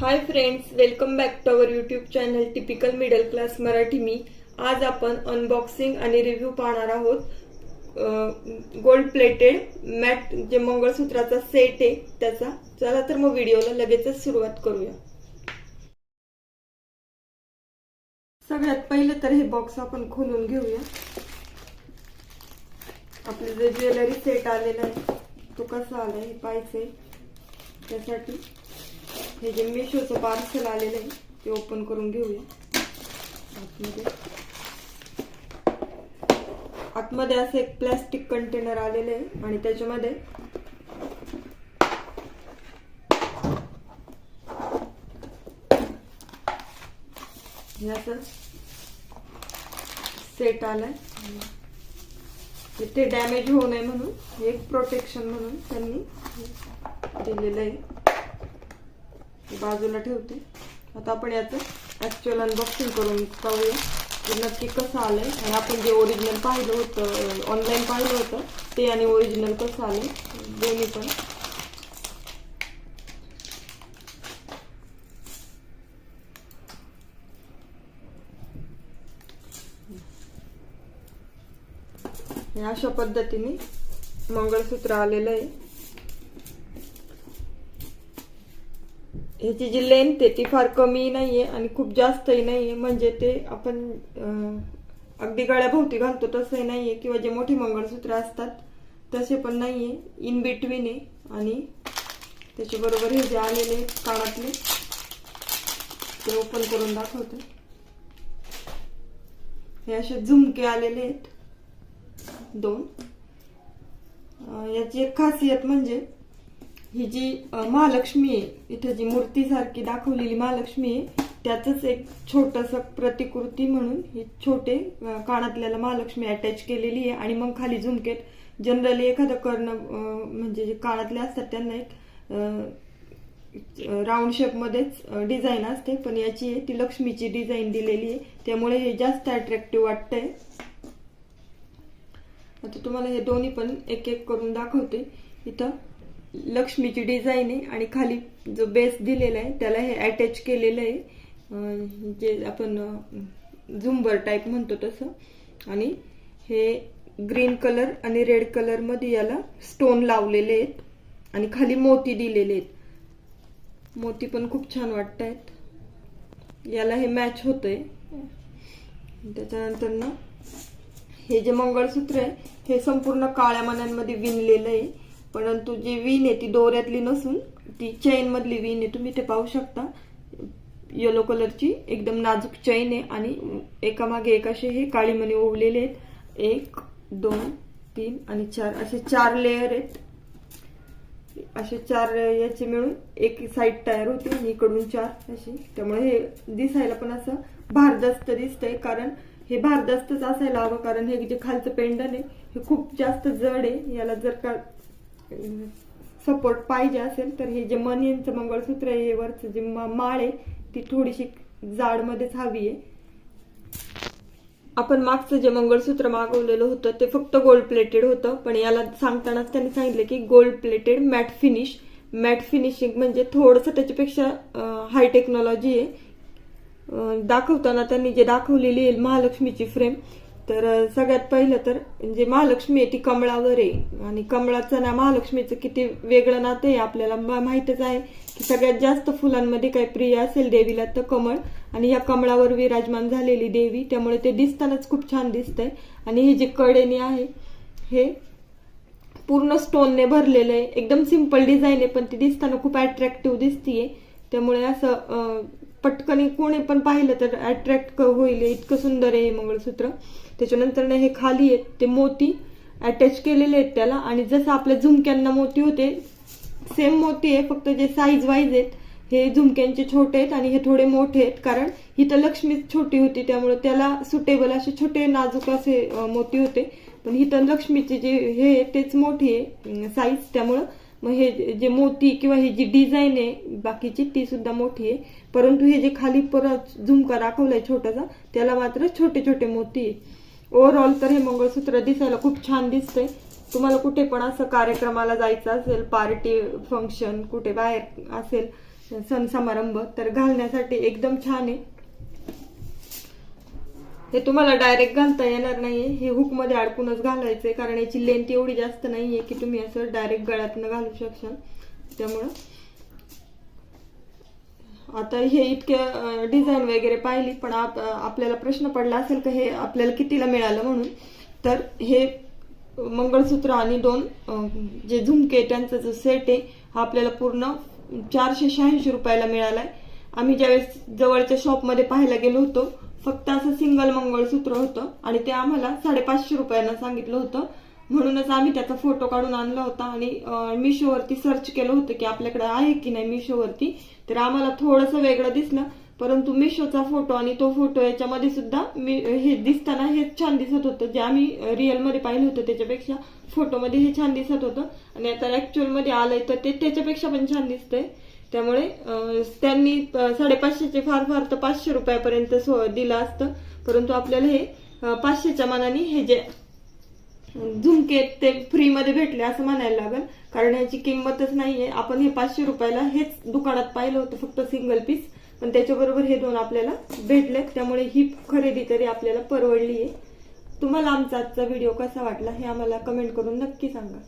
Hi friends welcome back to our YouTube channel typical middle class Marathi मी आज आपण unboxing आणि review पाहणार आहोत. गोल्ड प्लेटेड मॅट जे मंगळसूत्राचा सेट आहे त्याचा. चला तर मग व्हिडिओला लगेचच सुरुवात करूया. सगळ्यात पहिलं तर हे बॉक्स आपण खोलून घेऊया. आपलं जे ज्वेलरी सेट आलेला आहे तो कसा आला हे पाहिजे त्यासाठी हे जे मिशोचं पार्सल आलेलं आहे ते ओपन करून घेऊया. आतमध्ये. आतमध्ये असं एक प्लॅस्टिक कंटेनर आलेलं आहे आणि त्याच्यामध्ये हे असं सेट आलाय. ते डॅमेज होऊ नये म्हणून हे एक प्रोटेक्शन म्हणून त्यांनी दिलेलं आहे. बाजूला ठेवते. आता आपण याचं ॲक्च्युअल अनबॉक्सिंग करून पाहूया की नक्की कसं आलंय. आणि आपण जे ओरिजिनल पाहिलं होतं ऑनलाईन पाहिलं होतं ते आणि ओरिजिनल कसं आलंय दोन्ही पण. अशा पद्धतीने मंगळसूत्र आलेलं आहे. ह्याची जी लेंथ आहे ती फार कमी नाहीये आणि खूप जास्तही नाहीये. म्हणजे ते आपण अगदी गळ्याभोवती घालतो तसंही नाहीये किंवा जे मोठे मंगळसूत्र असतात तसे पण नाहीये. इन बिटवीन आहे आणि त्याच्याबरोबर हे जे आलेले कानातले ते ओपन करून दाखवते. हे असे झुमके आलेले आहेत दोन. याची एक खासियत म्हणजे ही जी महालक्ष्मी आहे इथे जी मूर्तीसारखी दाखवलेली महालक्ष्मी आहे त्याचंच एक छोटस प्रतिकृती म्हणून ही छोटे कानातल्याला महालक्ष्मी अटॅच केलेली आहे. आणि मग खाली झुमकेत जनरली एखादं कर्ण म्हणजे जे कानातले असतात त्यांना एक राऊंड शेप मध्येच डिझाईन असते. पण याची ती लक्ष्मीची डिझाईन दिलेली आहे. त्यामुळे हे जास्त अट्रॅक्टिव्ह वाटतंय. आता तुम्हाला हे दोन्ही पण एक एक करून दाखवते. इथं लक्ष्मीची डिझाईन आहे आणि खाली जो बेस दिलेला आहे त्याला हे अटॅच केलेलं आहे. जे आपण झुंबर टाईप म्हणतो तसं. आणि हे ग्रीन कलर आणि रेड कलरमध्ये याला स्टोन लावलेले आहेत. आणि खाली मोती दिलेले आहेत. मोती पण खूप छान वाटत आहेत याला हे मॅच होतंय. त्याच्यानंतर ना हे जे मंगळसूत्र आहे हे संपूर्ण काळ्या मण्यांमध्ये विणलेलं आहे. परंतु जी विण आहे ती दोऱ्यातली नसून ती चैन मधली विण आहे तुम्ही ते पाहू शकता. येलो कलरची एकदम नाजूक चैन आहे आणि एकामागे एक असे हे काळीमणी ओवलेले आहेत. एक दोन तीन आणि चार. असे चार लेअर आहेत. असे चार याचे मिळून एक साईड तयार होते आणि इकडून चार अशी त्यामुळे हे दिसायला पण असं भारदस्त दिसतंय. कारण हे भारदस्तच असायला हवं. कारण हे जे खालचं पेंडन आहे हे खूप जास्त जड आहे. याला जर का सपोर्ट पाहिजे असेल तर हे जे मन यांचं मंगळसूत्र आहे वरचं जे माळ आहे ती थोडीशी जाडमध्येच हवी आहे. आपण मागचं जे मंगळसूत्र मागवलेलं होतं ते फक्त गोल्ड प्लेटेड होतं पण याला सांगतानाच त्यांनी सांगितलं की gold plated matte finish matte finishing म्हणजे थोडंसं त्याच्यापेक्षा हाय टेक्नॉलॉजी आहे. दाखवताना त्यांनी जे दाखवलेली आहे महालक्ष्मीची फ्रेम तर सगळ्यात पहिलं तर जे महालक्ष्मी आहे ती कमळावर आहे. आणि कमळाचं ना महालक्ष्मीचं किती वेगळं नातं आहे आपल्याला माहितच आहे की सगळ्यात जास्त फुलांमध्ये काही प्रिय असेल देवीला तर कमळ. आणि या कमळावर विराजमान झालेली देवी त्यामुळे ते दिसतानाच खूप छान दिसतंय. आणि हे जे कडेने आहे हे पूर्ण स्टोनने भरलेलं आहे. एकदम सिंपल डिझाईन आहे पण ती दिसताना खूप अट्रॅक्टिव्ह दिसतीये. त्यामुळे असं पटकन कोणी पण पाहिलं तर अट्रॅक्ट होईल इतकं सुंदर आहे हे मंगळसूत्र. त्याच्यानंतर हे खाली आहेत ते मोती अटॅच केलेले आहेत त्याला. आणि जसं आपल्या झुमक्यांना मोती होते सेम मोती आहे फक्त जे साईज वाईज आहेत हे झुमक्यांचे छोटे आहेत आणि हे थोडे मोठे आहेत. कारण ही तर छोटी होती त्यामुळे त्याला सुटेबल असे छोटे नाजूक असे मोती होते. पण ही तर लक्ष्मीचे जे हे तेच मोठी आहे साईज त्यामुळं मग हे जे मोती किंवा ही जी डिझाईन आहे बाकीची ती सुद्धा मोठी आहे. परंतु हे जे खाली परत झुमका दाखवलाय छोटासा त्याला मात्र छोटे छोटे मोती आहे ओव्हरऑल तर हे मंगळसूत्र दिसायला खूप छान दिसतंय. तुम्हाला कुठे पण असं कार्यक्रमाला जायचं असेल पार्टी फंक्शन कुठे बाहेर असेल सण समारंभ तर घालण्यासाठी एकदम छान आहे. हे तुम्हाला डायरेक्ट घालता येणार नाहीये. हे हुकमध्ये अडकूनच घालायचंय. कारण याची लेंथ एवढी जास्त नाहीये की तुम्ही असं डायरेक्ट गळ्यातनं घालू शकशाल. त्यामुळं आता हे इतक्या डिझाईन वगैरे पाहिली पण आप- आपल्याला प्रश्न पडला असेल का हे आपल्याला कितीला मिळालं म्हणून तर हे मंगळसूत्र आणि दोन जे झुमके त्यांचा जो सेट आहे हा आपल्याला पूर्ण चारशे शहाऐंशी रुपयाला मिळालाय. आम्ही ज्यावेळेस जवळच्या शॉपमध्ये पाहायला गेलो होतो फक्त असं सिंगल मंगळसूत्र होतं आणि ते आम्हाला साडेपाचशे रुपयांना सांगितलं होतं. म्हणूनच आम्ही त्याचा फोटो काढून आणला होता आणि मिशोवरती सर्च केलं होतं की आपल्याकडे आहे की नाही मिशोवरती. तर आम्हाला थोडंसं वेगळं दिसलं. परंतु मिशोचा फोटो आणि तो फोटो याच्यामध्ये सुद्धा मी हे दिसताना हे छान दिसत होतं. जे आम्ही रिअलमध्ये पाहिलं होतं त्याच्यापेक्षा फोटोमध्ये हे छान दिसत होतं. आणि आता ऍक्च्युअलमध्ये आलंय तर ते त्याच्यापेक्षा पण छान दिसतंय. त्यामुळे त्यांनी साडेपाचशेचे फार फार तर पाचशे रुपयापर्यंत दिलं असतं. परंतु आपल्याला हे पाचशेच्या मानाने हे जे झुमके ते फ्रीमध्ये भेटले असं म्हणायला लागेल. कारण ह्याची किंमतच नाहीये. आपण हे पाचशे रुपयाला हेच दुकानात पाहिलं होतं फक्त सिंगल पीस पण त्याच्याबरोबर हे दोन आपल्याला भेटले. त्यामुळे ही खरेदी तरी आपल्याला परवडली आहे तुम्हाला आमचा आजचा व्हिडिओ कसा वाटला हे आम्हाला कमेंट करून नक्की सांगा.